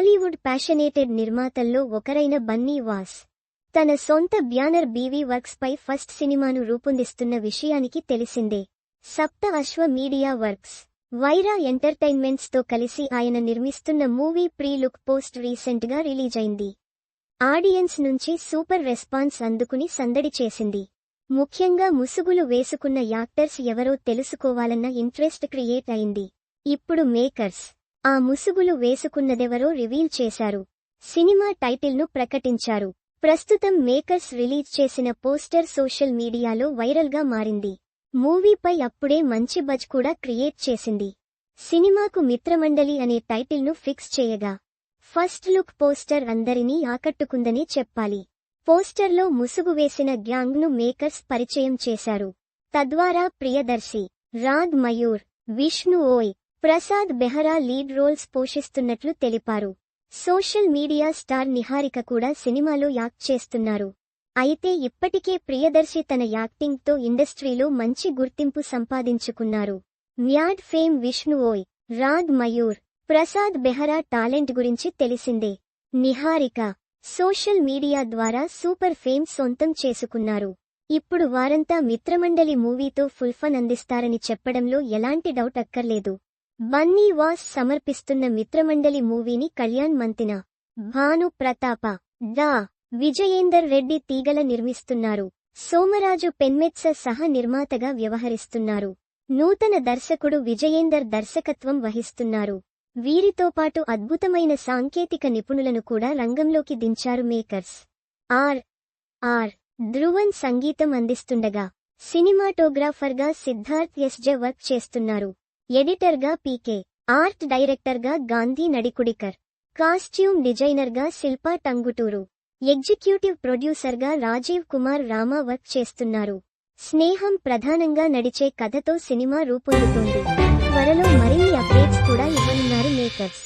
Tollywood passionated నిర్మాతల్లో ఒకరైన బన్నీ వాస్. తన సొంత బ్యానర్ బీవీ వర్క్స్ పై ఫస్ట్ సినిమాను రూపొందిస్తున్న విషయానికి తెలిసిందే. సప్త అశ్వ మీడియా వర్క్స్. వైరా ఎంటర్టైన్మెంట్స్తో కలిసి ఆయన నిర్మిస్తున్న మూవీ ప్రీ లుక్ పోస్ట్ రీసెంట్గా రిలీజ్ అయింది ఆడియన్స్ నుంచి సూపర్ రెస్పాన్స్ అందుకుని సందడి చేసింది. ముఖ్యంగా ముసుగులు వేసుకున్న యాక్టర్స్ ఎవరో తెలుసుకోవాలన్న ఇంట్రెస్ట్ క్రియేట్ అయింది. ఇప్పుడు మేకర్స్. ఆ ముసుగులు వేసుకున్నదెవరో రివీల్ చేశారు. సినిమా టైటిల్ను ప్రకటించారు. ప్రస్తుతం మేకర్స్ రిలీజ్ చేసిన పోస్టర్ సోషల్ మీడియాలో వైరల్గా మారింది. మూవీపై అప్పుడే మంచి బజ్ కూడా క్రియేట్ చేసింది. సినిమాకు మిత్రమండలి అనే టైటిల్ను ఫిక్స్ చేయగా ఫస్ట్ లుక్ పోస్టర్ అందరినీ ఆకట్టుకుందని చెప్పాలి. పోస్టర్లో ముసుగు వేసిన గ్యాంగ్ను మేకర్స్ పరిచయం చేశారు. తద్వారా ప్రియదర్శి రాగ్ మయూర్ విష్ణు ఓయ్ ప్రసాద్ బెహరా లీడ్ రోల్స్ పోషిస్తున్నట్లు తెలిపారు. సోషల్ మీడియా స్టార్ నిహారిక కూడా సినిమాలో యాక్ట్ చేస్తున్నారు. అయితే ఇప్పటికే ప్రియదర్శి తన యాక్టింగ్తో ఇండస్ట్రీలో మంచి గుర్తింపు సంపాదించుకున్నారు. Mad fame Vishnu Oi Rag Mayur Prasad Behara talent గురించి తెలిసిందే. నిహారిక సోషల్ మీడియా ద్వారా సూపర్ ఫేమ్ సొంతం చేసుకున్నారు. ఇప్పుడు వారంతా మిత్రమండలి మూవీతో ఫుల్ ఫన్ అందిస్తారని చెప్పడంలో ఎలాంటి డౌట్ అక్కర్లేదు. బన్నీ వాస్ సమర్పిస్తున్న మిత్రమండలి మూవీని కళ్యాణ్ మంతిన. భాను ప్రతాప. డా విజయేందర్ రెడ్డి తీగల నిర్మిస్తున్నారు. సోమరాజు పెన్మెత్స సహ నిర్మాతగా వ్యవహరిస్తున్నారు. నూతన దర్శకుడు విజయేందర్ దర్శకత్వం వహిస్తున్నారు. వీరితో పాటు అద్భుతమైన సాంకేతిక నిపుణులను కూడా రంగంలోకి దించారు మేకర్స్. ఆర్. ఆర్. ధ్రువన్ సంగీతం అందిస్తుండగా సినిమాటోగ్రాఫర్గా సిద్ధార్థ్ ఎస్జె వర్క్ చేస్తున్నారు. ఎడిటర్గా పీకే ఆర్ట్ డైరెక్టర్గా గాంధీ నడికుడికర్ కాస్ట్యూమ్ డిజైనర్గా శిల్పా టంగుటూరు ఎగ్జిక్యూటివ్ ప్రొడ్యూసర్గా రాజీవ్ కుమార్ రామా వర్క్ చేస్తున్నారు. స్నేహం ప్రధానంగా నడిచే కథతో సినిమా రూపొందుతోంది. త్వరలో మరిన్ని అప్డేట్స్ కూడా ఇవ్వనున్నారు మేకర్స్.